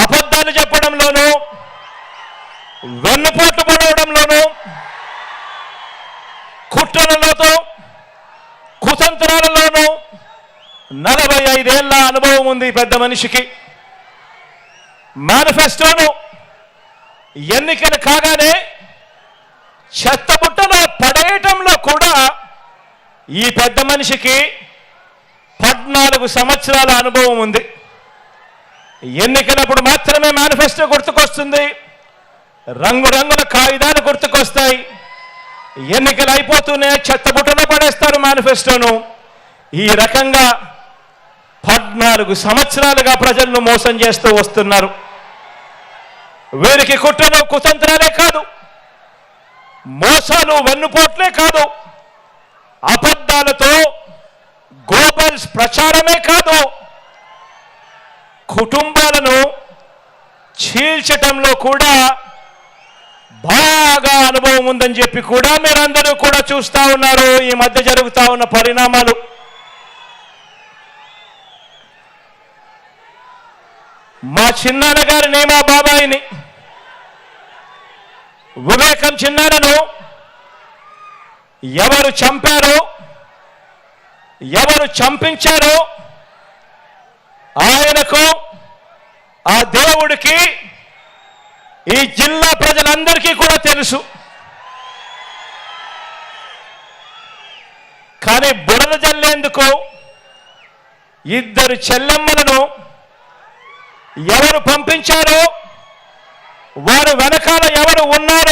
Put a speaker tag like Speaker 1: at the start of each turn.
Speaker 1: అబద్ధాలు చెప్పడంలోనూ వెన్నుపోట్లు పడవడంలోనూ కుట్రలతో కుతంత్రాలలోనూ నలభై ఐదేళ్ళ అనుభవం ఉంది ఈ పెద్ద మనిషికి. మేనిఫెస్టోను ఎన్నికలు కాగానే చెత్తబుట్టలో పడేయటంలో కూడా ఈ పెద్ద మనిషికి పద్నాలుగు సంవత్సరాల అనుభవం ఉంది. ఎన్నికలప్పుడు మాత్రమే మేనిఫెస్టో గుర్తుకొస్తుంది. రంగురంగుల కాగితాలు గుర్తుకొస్తాయి. ఎన్నికలు అయిపోతూనే చెత్తబుట్టలో పడేస్తారు మేనిఫెస్టోను. ఈ రకంగా పద్నాలుగు సంవత్సరాలుగా ప్రజలను మోసం చేస్తూ వస్తున్నారు. వీరికి కుట్రలు కుతంత్రాలే కాదు మోసాలు వెన్నుపోట్లే కాదు అబద్ధాలతో గోబల్స్ ప్రచారమే కాదు కుటుంబాలను చీల్చటంలో కూడా బాగా అనుభవం ఉందని చెప్పి కూడా మీరందరూ కూడా చూస్తా ఉన్నారు. ఈ మధ్య జరుగుతా ఉన్న పరిణామాలు. మా చిన్నాన్న గారిని మా బాబాయిని వివేకం చిన్నాన్నను ఎవరు చంపారో ఎవరు చంపించారో ఆయనకు దేవుడికి ఈ జిల్లా ప్రజలందరికీ కూడా తెలుసు. కానీ బుడద జల్లేందుకు ఇద్దరు చెల్లెమ్మలను ఎవరు పంపించారో వారు వెనకాల ఎవరు ఉన్నారో